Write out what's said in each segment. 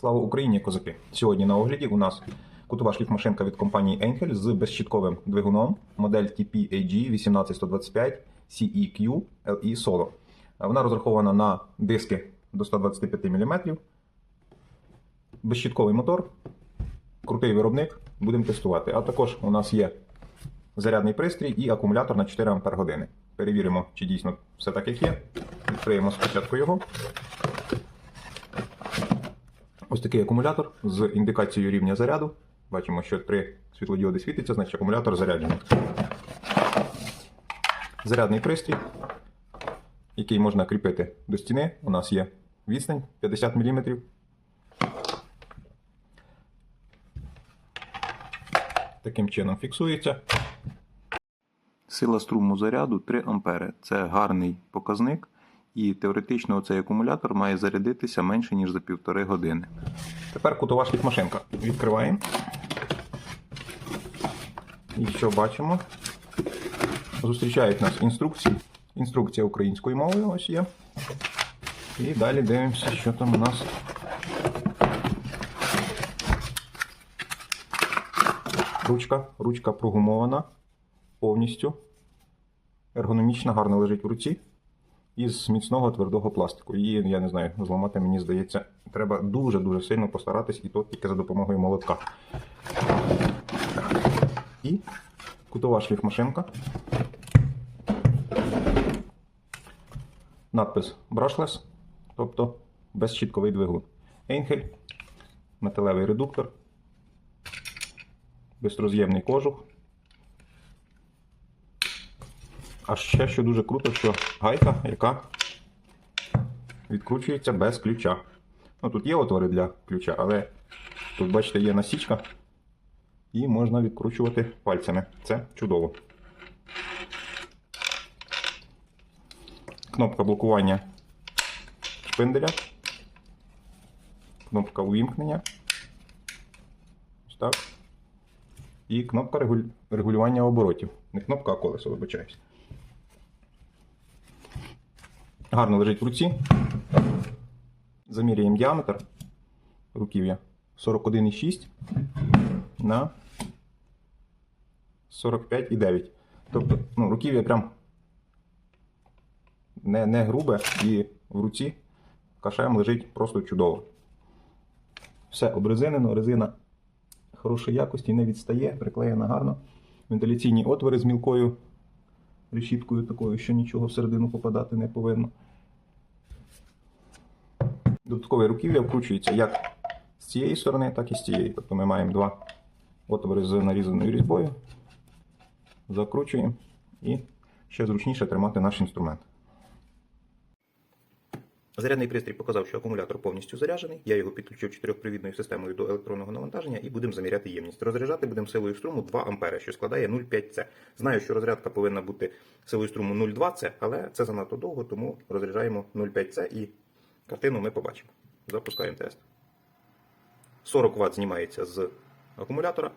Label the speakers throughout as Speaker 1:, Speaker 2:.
Speaker 1: Слава Україні, козаки! Сьогодні на огляді у нас кутова шліфмашинка від компанії Enkel з безщітковим двигуном модель TP-AG 18125 CEQ LE Solo. Вона розрахована на диски до 125 мм. Безщітковий мотор, крутий виробник, будемо тестувати. А також у нас є зарядний пристрій і акумулятор на 4 Ах. Перевіримо, чи дійсно все так, як є. Відкриємо спочатку його. Ось такий акумулятор з індикацією рівня заряду. Бачимо, що три світлодіоди світиться, значить акумулятор заряджений. Зарядний пристрій, який можна кріпити до стіни. У нас є відстань 50 мм. Таким чином фіксується. Сила струму заряду 3 А. Це гарний показник. І теоретично цей акумулятор має зарядитися менше, ніж за півтори години. Тепер кутова шліфмашинка. Відкриваємо. І що бачимо? Зустрічають нас інструкції. Інструкція українською мовою ось є. І далі дивимося, що там у нас. Ручка, ручка прогумована повністю. Ергономічна, гарно лежить в руці із міцного твердого пластику. Її, я не знаю, зламати, мені здається, треба дуже-дуже сильно постаратись, і то тільки за допомогою молотка. І кутова шліфмашинка. Надпис Brushless, тобто безщітковий двигун. Енхель, металевий редуктор, безроз'ємний кожух. А ще що дуже круто, що гайка, яка відкручується без ключа. Ну, тут є отвори для ключа, але тут, бачите, є насічка, і можна відкручувати пальцями. Це чудово. Кнопка блокування шпинделя. Кнопка увімкнення. Ось так. І кнопка регулювання оборотів. Не кнопка, а колесо, вибачаюсь. Гарно лежить в руці. Заміряємо діаметр руків'я 41,6 на 45,9. Тобто, ну, руків'я прям не, не грубе і в руці кашем лежить просто чудово. Все обрезинено, резина хорошої якості, не відстає, приклеєна гарно. Вентиляційні отвори з мілкою решіткою такою, що нічого всередину попадати не повинно. Додаткове руків'я вкручується як з цієї сторони, так і з цієї. Тобто ми маємо два отвори з нарізаною різьбою. Закручуємо і ще зручніше тримати наш інструмент. Зарядний пристрій показав, що акумулятор повністю заряджений. Я його підключив чотирьохпривідною системою до електронного навантаження і будемо заміряти ємність. Розряджати будемо силою струму 2 А, що складає 0,5 С. Знаю, що розрядка повинна бути силою струму 0,2 С, але це занадто довго, тому розряджаємо 0,5 С і картину ми побачимо. Запускаємо тест. 40 Вт знімається з акумулятора.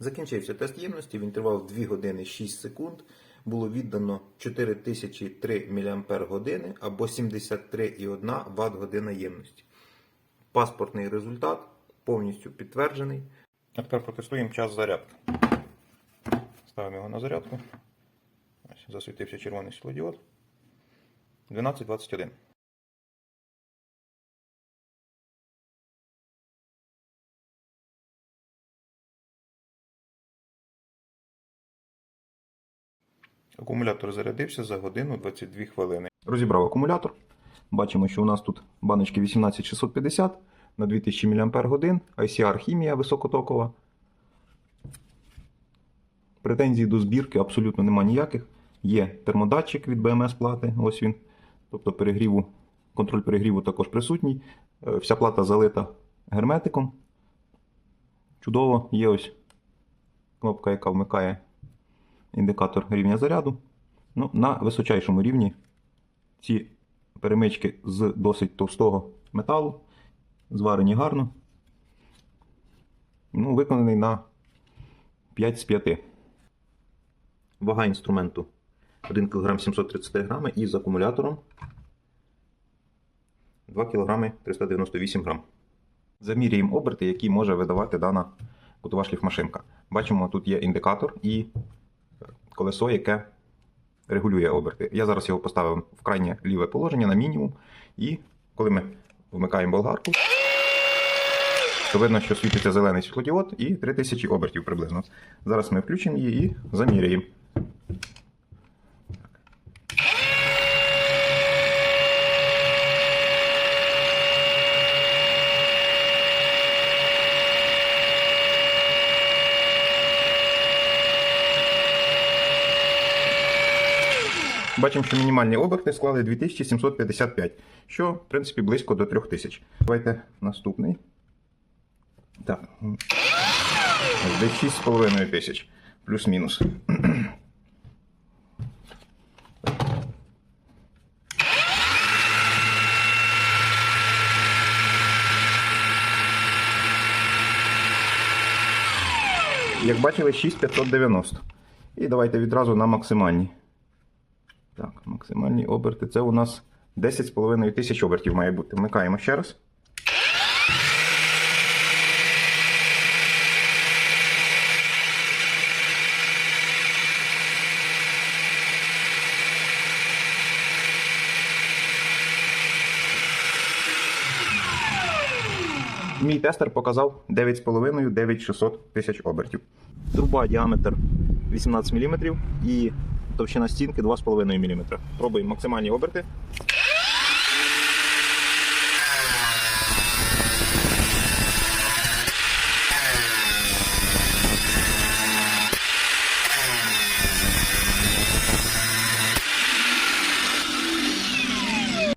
Speaker 1: Закінчився тест ємності в інтервал 2 години 6 секунд. Було віддано 4003 мАч або 73,1 Вт година ємності. Паспортний результат повністю підтверджений. А тепер протестуємо час зарядки. Ставимо його на зарядку. Ось, засвітився червоний світлодіод. 12.21. Акумулятор зарядився за годину 22 хвилини. Розібрав акумулятор. Бачимо, що у нас тут баночки 18650 на 2000 мАч, ICR хімія високотокова. Претензій до збірки абсолютно нема ніяких. Є термодатчик від BMS плати. Ось він. Тобто перегріву, контроль перегріву також присутній. Е, Вся плата залита герметиком. Чудово, є ось кнопка, яка вмикає індикатор рівня заряду. Ну, на височайшому рівні ці перемички з досить товстого металу, зварені гарно. Ну, виконаний на 5 з 5. Вага інструменту 1 кг 733 грами і з акумулятором 2 кг 398 грам. Замірюємо оберти, які може видавати дана кутова шліфмашинка. Бачимо, тут є індикатор і колесо, яке регулює оберти. Я зараз його поставив в крайнє ліве положення на мінімум. І коли ми вмикаємо болгарку, то видно, що світиться зелений світлодіод і 3000 обертів приблизно. Зараз ми включимо її і заміряємо. Бачимо, що мінімальні оберти склали 2755, що, в принципі, близько до 3000. Давайте наступний. Так. Десь 6,5 тисяч. Плюс-мінус. Як бачили, 6590. І давайте відразу на максимальні. Так, максимальні оберти. Це у нас 10,5 тисяч обертів має бути. Вмикаємо ще раз. Мій тестер показав 9,5-9600 тисяч обертів. Труба діаметр 18 мм і товщина стінки 2,5 мм. Пробуємо максимальні оберти.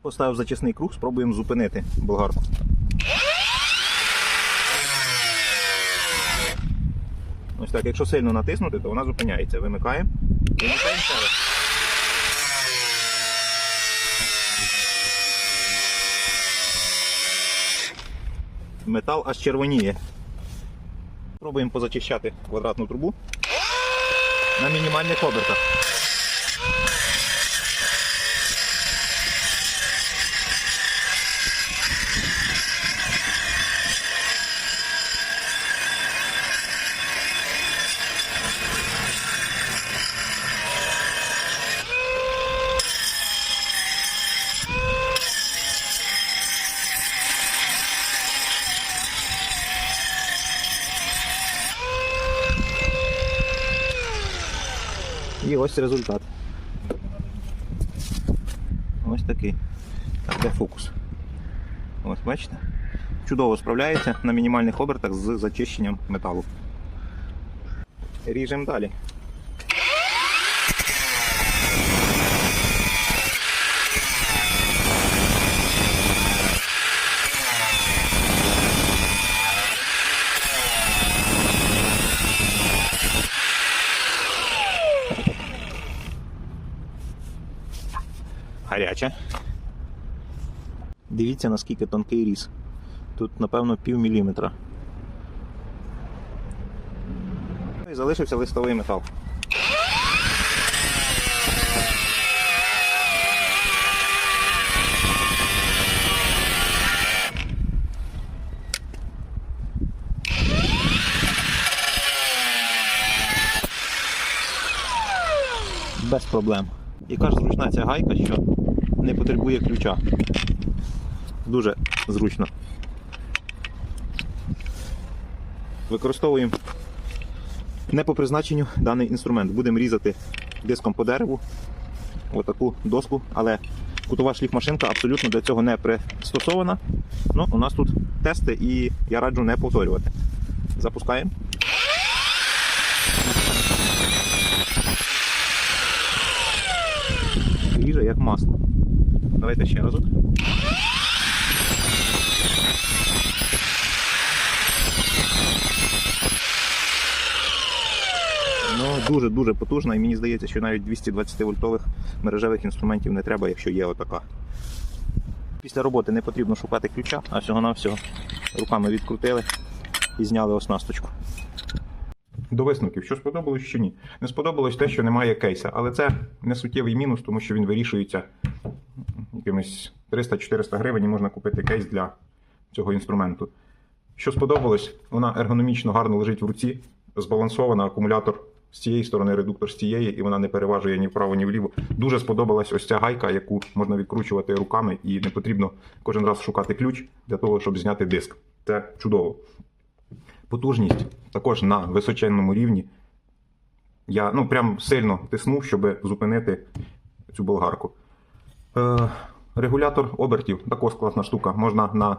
Speaker 1: Поставив зачисний круг, спробуємо зупинити болгарку. Ось так, якщо сильно натиснути, то вона зупиняється. Вимикаємо. Вимикаємо ще раз. Метал аж червоніє. Пробуємо позачищати квадратну трубу на мінімальних обертах. Ось результат. Ось такий. Так, де фокус? Ось, бачите? Чудово справляється на мінімальних обертах з зачищенням металу. Ріжемо далі. Гаряче. Дивіться, наскільки тонкий різ. Тут, напевно, пів міліметра. Ну І залишився листовий метал. Без проблем. Яка ж зручна ця гайка, що не потребує ключа. Дуже зручно. Використовуємо не по призначенню даний інструмент. Будемо різати диском по дереву, отаку доску, але кутова шліфмашинка абсолютно для цього не пристосована. Ну, у нас тут тести і я раджу не повторювати. Запускаємо. Ріже як масло. Давайте ще разок. Ну, дуже-дуже потужна, і мені здається, що навіть 220 вольтових мережевих інструментів не треба, якщо є отака. Після роботи не потрібно шукати ключа, а всього-навсього руками відкрутили і зняли оснасточку. До висновків, що сподобалось, що ні. Не сподобалось те, що немає кейса, але це не суттєвий мінус, тому що він вирішується якимись 300-400 гривень можна купити кейс для цього інструменту. Що сподобалось, вона ергономічно гарно лежить в руці, збалансована, акумулятор з цієї сторони, редуктор з цієї, і вона не переважує ні вправо, ні вліво. Дуже сподобалась ось ця гайка, яку можна відкручувати руками, і не потрібно кожен раз шукати ключ для того, щоб зняти диск. Це чудово. Потужність також на височенному рівні. Я ну прям сильно тиснув, щоб зупинити цю болгарку. Е, регулятор обертів також класна штука. Можна на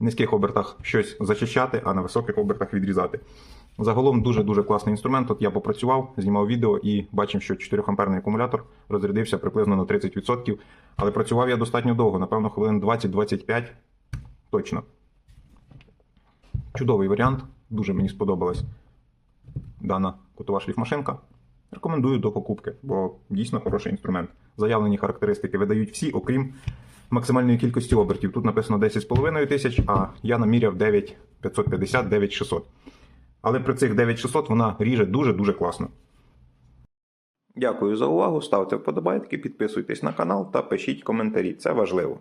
Speaker 1: низьких обертах щось зачищати, а на високих обертах відрізати. Загалом дуже-дуже класний інструмент. От я попрацював, знімав відео і бачив, що 4 амперний акумулятор розрядився приблизно на 30%. Але працював я достатньо довго, напевно, хвилин 20-25 точно. Чудовий варіант, дуже мені сподобалась дана кутова шліфмашинка. Рекомендую до покупки, бо дійсно хороший інструмент. Заявлені характеристики видають всі, окрім максимальної кількості обертів. Тут написано 10,5 тисяч, а я наміряв 9,550, 9,600. Але при цих 9600 вона ріже дуже-дуже класно. Дякую за увагу. Ставте вподобайки, підписуйтесь на канал та пишіть коментарі. Це важливо.